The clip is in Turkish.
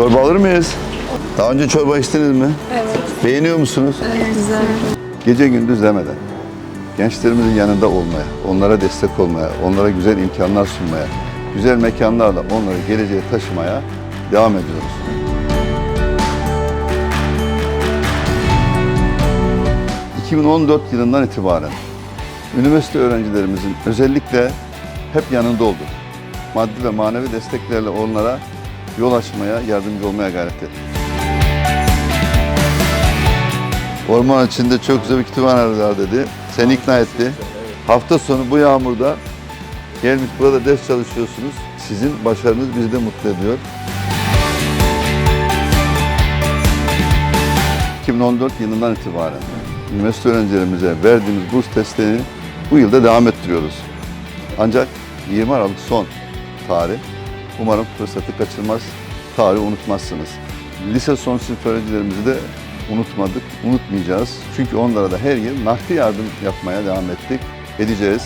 Çorba alır mıyız? Daha önce çorba içtiniz mi? Evet. Beğeniyor musunuz? Güzel. Gece gündüz demeden gençlerimizin yanında olmaya, onlara destek olmaya, onlara güzel imkanlar sunmaya, güzel mekanlarla onları geleceğe taşımaya devam ediyoruz. ...2014 yılından itibaren üniversite öğrencilerimizin özellikle hep yanında olduk. Maddi ve manevi desteklerle onlara yol açmaya, yardımcı olmaya gayret ettik. Orman içinde çok güzel bir kütüphane var dedi. Seni ikna etti. Hafta sonu bu yağmurda gelmiş burada ders çalışıyorsunuz. Sizin başarınız bizi de mutlu ediyor. 2014 yılından itibaren üniversite öğrencilerimize verdiğimiz burs testlerini bu yılda devam ettiriyoruz. Ancak 20 Aralık son tarih. Umarım fırsatı kaçırmaz, tarihi unutmazsınız. Lise son sınıf öğrencilerimizi de unutmadık, unutmayacağız. Çünkü onlara da her yıl nakdi yardım yapmaya devam ettik, edeceğiz.